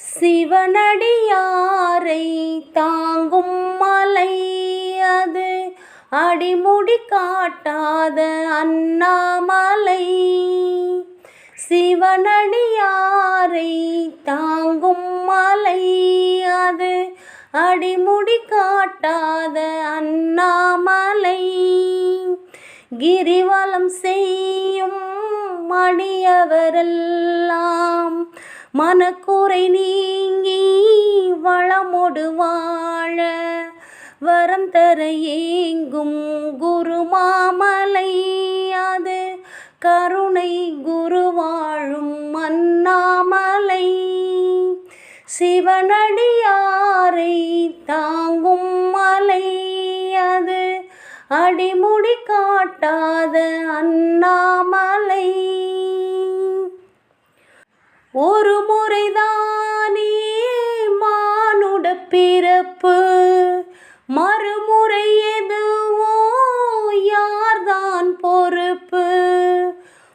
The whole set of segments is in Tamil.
சிவனடியாரை தாங்கும் மலை அது அடிமுடி காட்டாத அண்ணாமலை. சிவனடியாரை தாங்கும் மலை அது அடிமுடி காட்டாத அண்ணாமலை. கிரிவலம் செய்யும் மடியவரெல்லாம் மனக்குறை நீங்கி வளமொடு வாழ வரம் தர ஏங்கும் குருமாமலை. அது கருணை குரு வாழும் அண்ணாமலை சிவனடியாரை தாங்கும் மலை. அது அடிமுடி காட்டாத அண்ணாமலை. ஒரு முறைதானே மானுட பிறப்பு. மறுமுறை எதுவோ யார்தான் பொறுப்பு.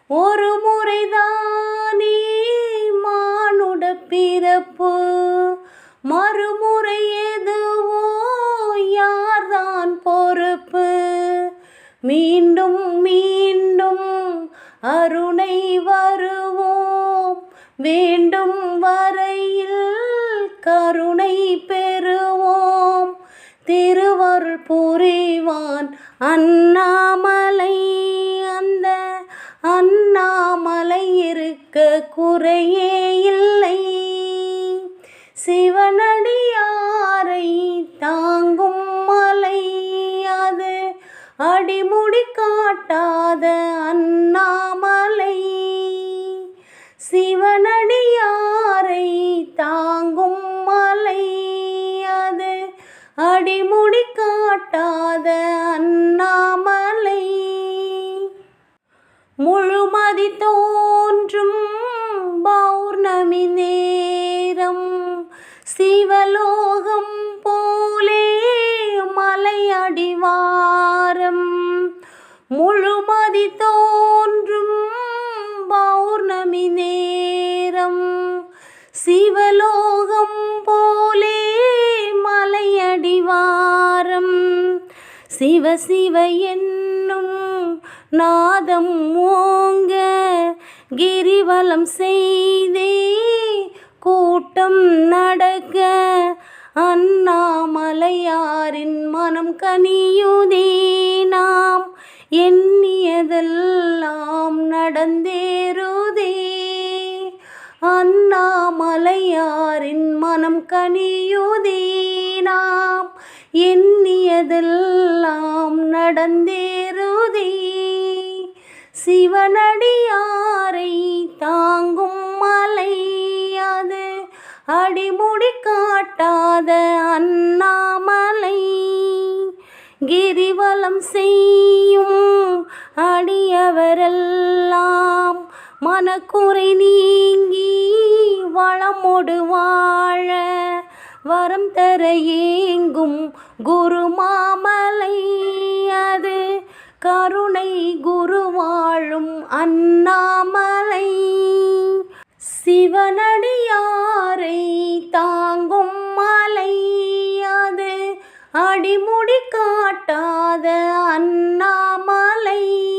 ஒரு முறைதானே மானுட பிறப்பு. மறுமுறை எதுவோ யார்தான் பொறுப்பு. மீண்டும் மீண்டும் அருணை வேண்டும் வரையில் கருணை பெறுவோம். திருவருள் புரிவான் அண்ணாமலை. அந்த அண்ணாமலை இருக்க குறையே இல்லை. சிவனடியாரை தாங்கும் மலை. அது அடிமுடி காட்டாத அண்ணாமலை. சிவனடியாரை தாங்கும் மலை அது அடிமுடி காட்டாத அண்ணாமலை. முழுமதி தோன்றும் பௌர்ணமி நேரம் சிவலோகம் போலே மலையடிவாரம் முழுமதி தோ மலையடிவாரம் சிவ சிவ என்னும் நாதம் ஓங்க கிரிவலம் செய்தே கூட்டம் நடக்க அண்ணாமலையாரின் மனம் கனியுதே நாம் எண்ணியதெல்லாம் நடந்தேறுதே. அண்ணாமலையாரின் மனம் கனியுதே நாம் எண்ணியதெல்லாம் நடந்தேறுதே. சிவனடியாரை தாங்கும் மலை அது அடிமுடி காட்டாத அண்ணாமலை. கிரிவலம் செய்யும் அடியவரெல்லாம் மனக்குறை நீங்கி வளமோடு வாழ வரம் தர ஏங்க ஏங்கும் குருமாமலை அது கருணை குரு வாழும் அண்ணாமலை. சிவனடியாரை தாங்கும் மலை அது அடிமுடி காட்டாத அண்ணாமலை.